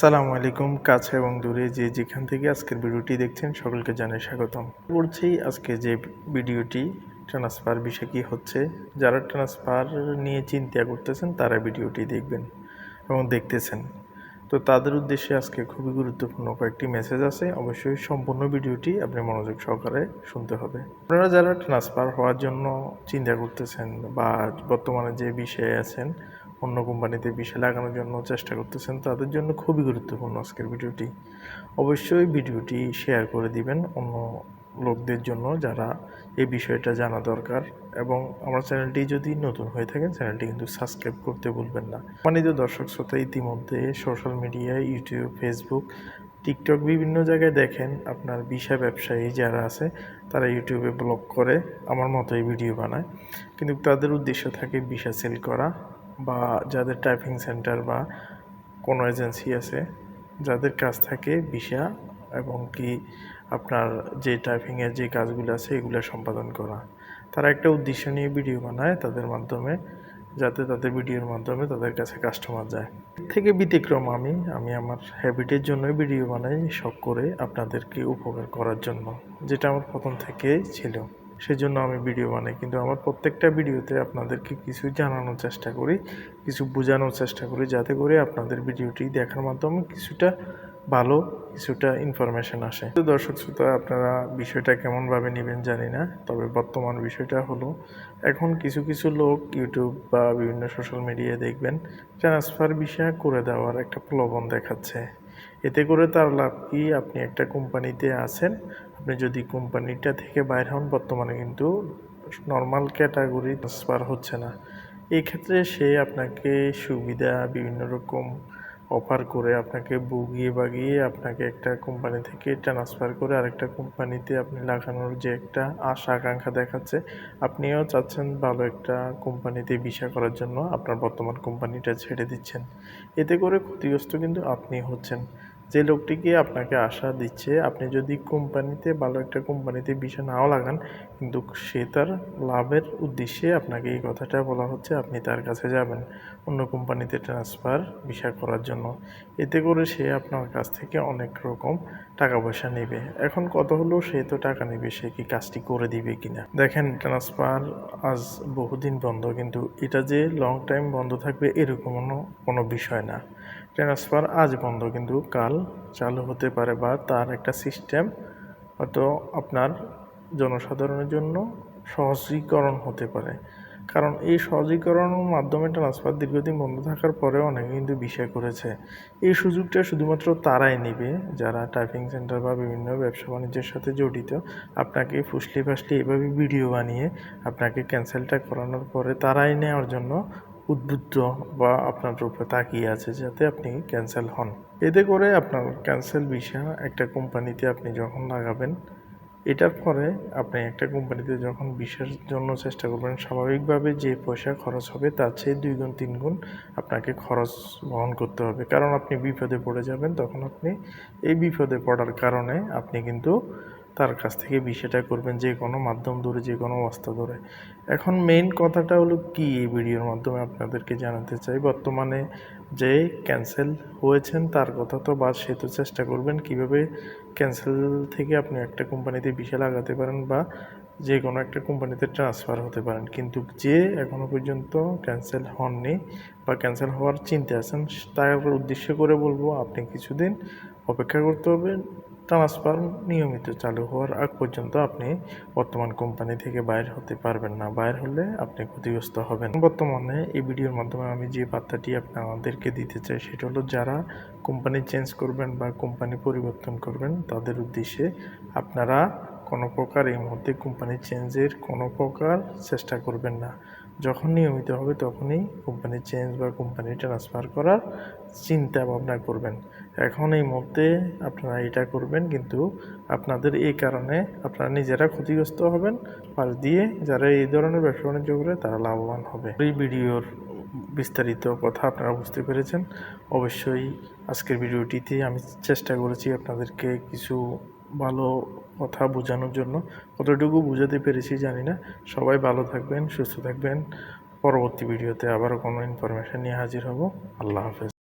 সালামু আলাইকুম, কাছে এবং দূরে যে যেখান থেকে আজকের ভিডিওটি দেখছেন সকলকে জানাই স্বাগতম। বলছি আজকে যে ভিডিওটি ট্রান্সফার বিষয় কি হচ্ছে, যারা ট্রান্সফার নিয়ে চিন্তা করতেছেন তারা ভিডিওটি দেখবেন এবং দেখতেছেন। তো তাদের উদ্দেশ্যে আজকে খুবই গুরুত্বপূর্ণ কয়েকটি মেসেজ আছে, অবশ্যই সম্পূর্ণ ভিডিওটি আপনি মনোযোগ সহকারে শুনতে হবে। আপনারা যারা ট্রান্সফার হওয়ার জন্য চিন্তা করতেছেন বা বর্তমানে যে বিষয়ে আছেন অন্য কোম্পানিতে বিষয় লাগানোর জন্য চেষ্টা করতেছেন, তাদের জন্য খুবই গুরুত্বপূর্ণ আজকের ভিডিওটি। অবশ্যই ভিডিওটি শেয়ার করে দিবেন অন্য লোকদের জন্য যারা এই বিষয়টা জানা দরকার এবং আমার চ্যানেলটি যদি নতুন হয়ে থাকেন, চ্যানেলটি কিন্তু সাবস্ক্রাইব করতে ভুলবেন না। মানিত দর্শক শ্রোতা, ইতিমধ্যে social media, YouTube, Facebook, TikTok বিভিন্ন জায়গায় দেখেন আপনার বিষা ব্যবসায়ী যারা আছে, তারা ইউটিউবে ব্লগ করে আমার মতোই ভিডিও বানায়। কিন্তু তাদের উদ্দেশ্য থাকে বিষা সেল করা। বা যাদের টাইপিং সেন্টার বা কোনো এজেন্সি আছে, যাদের কাজ থাকে ভিসা এবং কি আপনার যে টাইপিংয়ের যে কাজগুলো আছে, এগুলো সম্পাদন করা। তারা একটা উদ্দেশ্য নিয়ে ভিডিও বানায় তাদের মাধ্যমে, যাতে তাদের ভিডিওর মাধ্যমে তাদের কাছে কাস্টমার যায়। থেকে ব্যতিক্রম আমি আমি আমার হ্যাবিটের জন্যই ভিডিও বানাই শখ করে আপনাদেরকে উপকার করার জন্য, যেটা আমার প্রথম থেকে ছিল। সেজন্য আমি ভিডিও বানাই। কিন্তু আমার প্রত্যেকটা ভিডিওতে আপনাদেরকে কিছু জানানোর চেষ্টা করি, কিছু বোঝানোর চেষ্টা করি, যাতে করে আপনাদের ভিডিওটি দেখার মাধ্যমে কিছুটা ভালো, কিছুটা ইনফরমেশন আসে। তো দর্শক শ্রোতা, আপনারা বিষয়টা কেমনভাবে নেবেন জানি না, তবে বর্তমান বিষয়টা হলো, এখন কিছু কিছু লোক ইউটিউব বা বিভিন্ন সোশ্যাল মিডিয়ায় দেখবেন ট্রান্সফার বিষয় করে দেওয়ার একটা প্রলোভন দেখাচ্ছে। এতে করে তার লাভ কি? আপনি একটা কোম্পানিতে আছেন, আপনি যদি কোম্পানিটা থেকে বাইরে হন, বর্তমানে কিন্তু নর্মাল ক্যাটাগরি ট্রান্সফার হচ্ছে না। এই ক্ষেত্রে সে আপনাকে সুবিধা, বিভিন্ন রকম অফার করে আপনাকে বুগিয়ে বাগিয়ে আপনাকে একটা কোম্পানি থেকে ট্রান্সফার করে আরেকটা কোম্পানিতে আপনি লাগানোর যে একটা আশা, আকাঙ্ক্ষা দেখাচ্ছে, আপনিও চাচ্ছেন ভালো একটা কোম্পানিতে বিষা করার জন্য। আপনার বর্তমান কোম্পানিটা ছেড়ে দিচ্ছেন। এতে করে ক্ষতিগ্রস্ত কিন্তু আপনি হচ্ছেন। যে লোকটিকে আপনাকে আশা দিচ্ছে, আপনি যদি কোম্পানিতে, ভালো একটা কোম্পানিতে বিষয় নাও লাগান, কিন্তু সে তার লাভের উদ্দেশ্যে আপনাকে এই কথাটা বলা হচ্ছে, আপনি তার কাছে যাবেন অন্য কোম্পানিতে ট্রান্সফার বিষা করার জন্য। এতে করে সে আপনার কাছ থেকে অনেক রকম টাকা পয়সা নেবে। এখন কত হলো, সে তো টাকা নেবে, সে কি কাজটি করে দিবে কিনা? দেখেন ট্রান্সফার আজ বহুদিন বন্ধ, কিন্তু এটা যে লং টাইম বন্ধ থাকবে, এরকমও কোনো বিষয় না। ট্রান্সফার আজ বন্ধ, কিন্তু কাল চালু হতে পারে বা তার একটা সিস্টেম হয়তো আপনার জনসাধারণের জন্য সহজীকরণ হতে পারে। কারণ এই সহজীকরণের মাধ্যমে ট্রান্সফার দীর্ঘদিন বন্ধ থাকার পরে অনেকে কিন্তু বিষয় করেছে। এই সুযোগটা শুধুমাত্র তারাই নেবে। যারা টাইপিং সেন্টার বা বিভিন্ন ব্যবসা বাণিজ্যের সাথে জড়িত, আপনাকে ফুসলি ফাসলি এভাবে ভিডিও বানিয়ে আপনাকে ক্যান্সেলটা করানোর পরে তারাই নেওয়ার জন্য উদ্বুদ্ধ বা আপনার উপরে তাকিয়ে আছে যাতে আপনি ক্যান্সেল হন। এতে করে আপনার ক্যান্সেল ভিসা একটা কোম্পানিতে আপনি যখন লাগাবেন, এটার পরে আপনি একটা কোম্পানিতে যখন ভিসার জন্য চেষ্টা করবেন, স্বাভাবিকভাবে যে পয়সা খরচ হবে তার চেয়ে দুই গুণ, তিন গুণ আপনাকে খরচ বহন করতে হবে। কারণ আপনি বিপদে পড়ে যাবেন, তখন আপনি এই বিপদে পড়ার কারণে আপনি কিন্তু তার কাছ থেকে বিষয়টা করবেন যে কোনো মাধ্যম ধরে, যে কোনো অবস্থা ধরে। এখন মেইন কথাটা হলো কি এই ভিডিওর মাধ্যমে আপনাদেরকে জানাতে চাই? বর্তমানে যে ক্যান্সেল হয়েছেন তার কথা তো বাদ, সে তো চেষ্টা করবেন কীভাবে ক্যান্সেল থেকে আপনি একটা কোম্পানিতে বিষয় লাগাতে পারেন বা যে কোনো একটা কোম্পানিতে ট্রান্সফার হতে পারেন। কিন্তু যে এখনও পর্যন্ত ক্যান্সেল হননি বা ক্যান্সেল হওয়ার চিন্তা আছেন, তার উদ্দেশ্য করে বলব, আপনি কিছুদিন অপেক্ষা করতে হবে। ট্রান্সফার নিয়মিত চালু হওয়ার আগ পর্যন্ত আপনি বর্তমান কোম্পানি থেকে বাইর হতে পারবেন না। বাইর হলে আপনি ক্ষতিগ্রস্ত হবেন। বর্তমানে এই ভিডিওর মাধ্যমে আমি যে বার্তাটি আপনাদেরকে দিতে চাই, সেটা হলো যারা কোম্পানি চেঞ্জ করবেন বা কোম্পানি পরিবর্তন করবেন, তাদের উদ্দেশ্যে আপনারা কোনো প্রকার এই মুহূর্তে কোম্পানি চেঞ্জের কোনো প্রকার চেষ্টা করবেন না। যখন নিয়মিত হবে তখনই কোম্পানি চেঞ্জ বা কোম্পানি ট্রান্সফার করার চিন্তা ভাবনা করবেন। এখন এই মুহূর্তে আপনারা এটা করবেন কিন্তু আপনাদের এই কারণে আপনারা নিজেরা ক্ষতিগ্রস্ত হবেন। পাশ দিয়ে যারা এই ধরনের ব্যবসা বাণিজ্য করে তারা লাভবান হবে। এই ভিডিওর বিস্তারিত কথা আপনারা বুঝতে পেরেছেন। অবশ্যই আজকের ভিডিওটিতে আমি চেষ্টা করেছি আপনাদেরকে কিছু ভালো কথা বোঝানোর জন্য। কতটুকু বোঝাতে পেরেছি জানি না। সবাই ভালো থাকবেন, সুস্থ থাকবেন। পরবর্তী ভিডিওতে আবারও কোনো ইনফরমেশান নিয়ে হাজির হব। আল্লাহ হাফেজ।